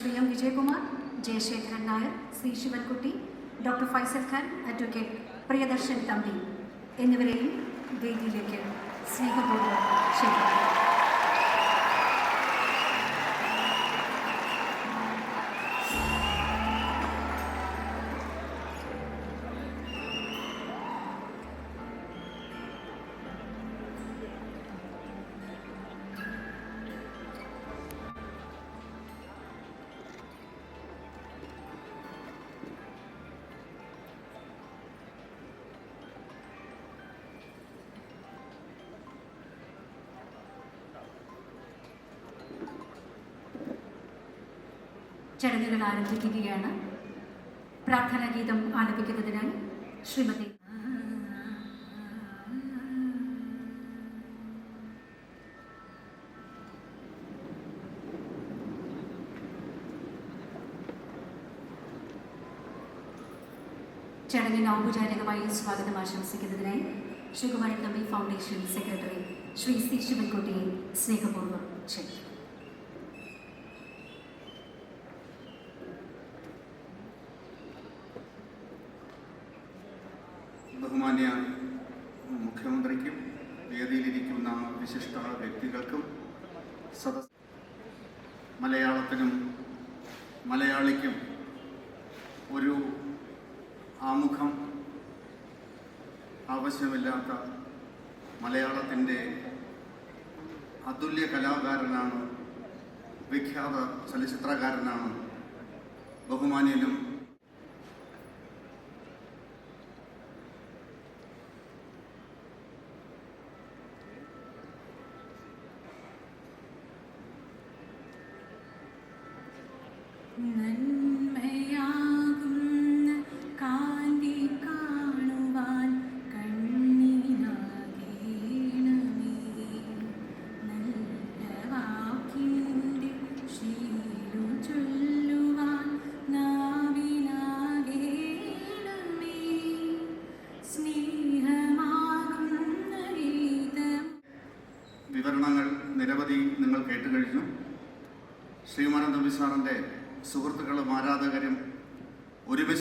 Shri M Vijayakumar Jayasekharan Nair Shri Sivankutty doctor Faisal Khan advocate Priyadarshan Thampi എന്നിവരെയും വേദിയിലേക്ക് സ്നേഹപൂർവം ചടങ്ങുകൾ ആരംഭിക്കുകയാണ്. പ്രാർത്ഥനാ ഗീതം ആലപിക്കുന്നതിനായി ശ്രീമതി ചടങ്ങിന് ഔപചാരികമായി സ്വാഗതം ആശംസിക്കുന്നതിനായി Sreekumaran Thampi foundation secretary Shri C ശിവൻകുട്ടിയെ സ്നേഹപൂർവം ക്ഷണിക്കുന്നു. ബഹുമാന്യ മുഖ്യമന്ത്രിക്കും വേദിയിലിരിക്കുന്ന വിശിഷ്ട വ്യക്തികൾക്കും സദസ് മലയാളത്തിനും മലയാളിക്കും ഒരു ആമുഖം ആവശ്യമില്ലാത്ത മലയാളത്തിന്റെ അതുല്യ കലാകാരനാണ് വിഖ്യാത ചലച്ചിത്രകാരനാണ് ബഹുമാന്യനും വിവരണങ്ങൾ നിരവധി നിങ്ങൾ കേട്ടുകഴിഞ്ഞു. ശ്രീമാനന്ദ സാറിന്റെ സുഹൃത്തുക്കളും ആരാധകരും ഒരുമിച്ച്